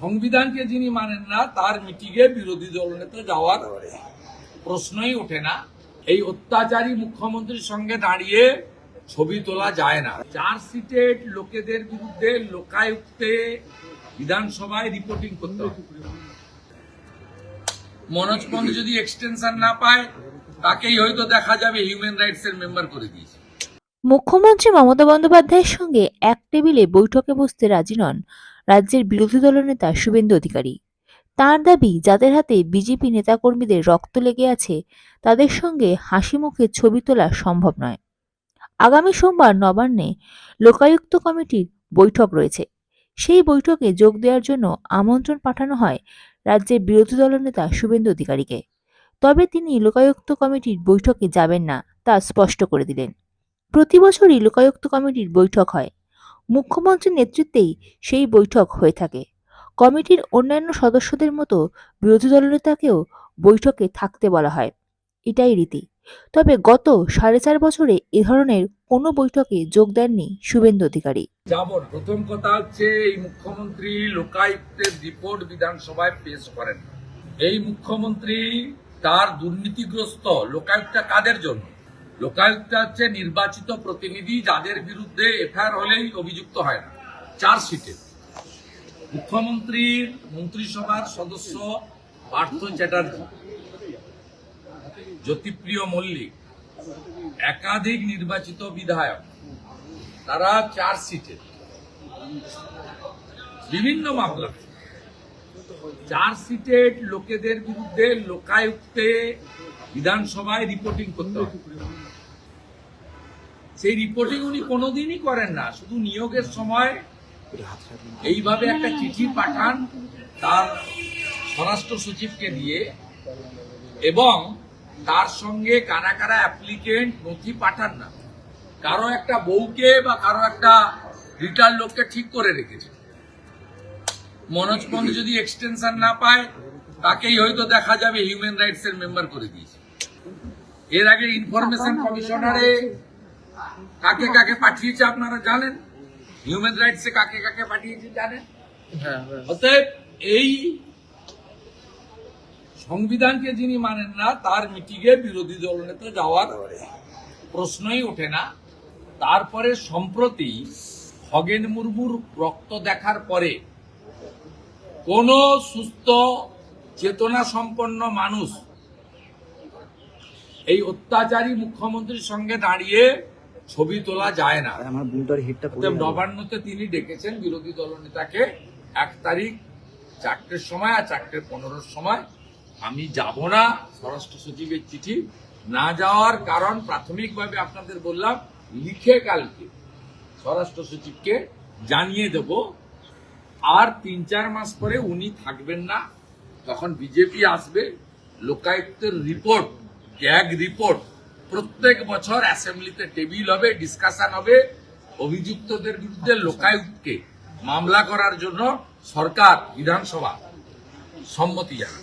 সংবিধানকে যিনি মানেন না, তার মিটিংয়ে বিরোধী দলনেতা যাওয়ার প্রশ্নই ওঠে না। এই অত্যাচারী মুখ্যমন্ত্রীর সঙ্গে দাঁড়িয়ে ছবি তোলা যায় না। চার সিটেড লোকেদের বিরুদ্ধে লোকায়ুক্তে বিধানসভায় রিপোর্টিং করতে মনোজ পন্থ যদি এক্সটেনশন না পায়, তাকেই হয়তো দেখা যাবে হিউম্যান রাইটস এর মেম্বার করে দিয়েছে। মুখ্যমন্ত্রী মমতা বন্দ্যোপাধ্যায়ের সঙ্গে এক টেবিলে বৈঠকে বসতে রাজি নন। রাজ্যের বিরোধী দলনেতা শুভেন্দু অধিকারী। তার দাবি, যাদের হাতে বিজেপি নেতাকর্মীদের রক্ত লেগে আছে, তাদের সঙ্গে হাসি মুখে ছবি তোলা সম্ভব নয়। আগামী সোমবার নবান্নে লোকায়ুক্ত কমিটির বৈঠক রয়েছে। সেই বৈঠকে যোগ দেওয়ার জন্য আমন্ত্রণ পাঠানো হয় রাজ্যের বিরোধী দলনেতা শুভেন্দু অধিকারীকে। তবে তিনি লোকায়ুক্ত কমিটির বৈঠকে যাবেন না, তা স্পষ্ট করে দিলেন। প্রতি বছরই লোকায়ুক্ত কমিটির বৈঠক হয়। মুখ্যমন্ত্রীর নেতৃত্বেই সেই বৈঠক হয়ে থাকে। কমিটির অন্যান্য সদস্যদের মতো বিরোধী দলনেতাকেও বৈঠকে থাকতে বলা হয়। এটাই রীতি। তবে গত সাড়ে চার বছরে এ ধরনের কোনো বৈঠকে যোগ দেননি শুভেন্দু অধিকারী। যাব প্রথম কথা হচ্ছে, এই মুখ্যমন্ত্রী লোকায়ুক্তের রিপোর্ট বিধানসভায় পেশ করেন। এই মুখ্যমন্ত্রী তার দুর্নীতিগ্রস্ত লোকায়ুক্তা কাদের জন্য? লোকায়ুক্তা হচ্ছে নির্বাচিত প্রতিনিধি যাদের বিরুদ্ধে এফআইআর হলেই অভিযুক্ত হয় না, চার সিটে। মুখ্যমন্ত্রীর মন্ত্রিসভার সদস্য পার্থ চ্যাটার্জি, জ্যোতিপ্রিয় মল্লিক, একাধিক নির্বাচিত বিধায়ক, তারা চার সিটে। বিভিন্ন মামলা। চার সিটেড লোকেদের বিরুদ্ধে লোকায়ুক্তে বিধানসভায় রিপোর্টিং করতে সেই রিপোর্টিং উনি কোনোদিনই করেন না, শুধু নিয়োগের সময় এইভাবে একটা চিঠি পাঠান তার স্বরাষ্ট্র সচিবকে দিয়ে এবং তার সঙ্গে কারা কারা অ্যাপ্লিকেন্ট নথি পাঠান না। কারও একটা বউকে বা কারও একটা রিটার্ন লোককে ঠিক করে রেখেছে। মনোজ পন্থ যদি এক্সটেনশন না পায়, তাকেই হয়তো দেখা যাবে হিউম্যান রাইটস এর মেম্বার করে দিয়েছে। এর আগে ইনফরমেশন কমিশনারে কাকে কাকে পাঠিয়েছে আপনারা জানেন? হিউম্যান রাইটস কাকে কাকে পাঠিয়েছে জানেন? অতএব এই সংবিধানকে যিনি মানেন না তার মিটিংয়ে বিরোধী দলনেতা যাওয়ার প্রশ্নই ওঠে না। তারপরে সম্প্রতি খগেন মুর্মুর রক্ত দেখার পরে কোন সুস্থ চেতনা সম্পন্ন মানুষ এই অত্যাচারী মুখ্যমন্ত্রীর সঙ্গে দাঁড়িয়ে ছবি তোলা যায় না। আমার বুমটার হিটটা নবান্নতে তিনি ডেকেছেন বিরোধী দলনেতাকে এক তারিখ চারটের সময় আর চারটে পনেরোর সময়। আমি যাব না স্বরাষ্ট্র সচিবের চিঠি না যাওয়ার কারণ প্রাথমিকভাবে আপনাদের বললাম লিখে কালকে স্বরাষ্ট্র সচিবকে জানিয়ে দেব। আর তিন চার মাস পরে উনি থাকবেন না তখন বিজেপি আসবে লোকায়ুক্তের রিপোর্ট গ্যাগ রিপোর্ট প্রত্যেক বছর অ্যাসেম্বলিতে টেবিল হবে ডিসকাশন হবে, অভিযুক্তদের বিরুদ্ধে লোকায়ুক্তকে মামলা করার জন্য সরকার, বিধানসভা সম্মতি জানাবে।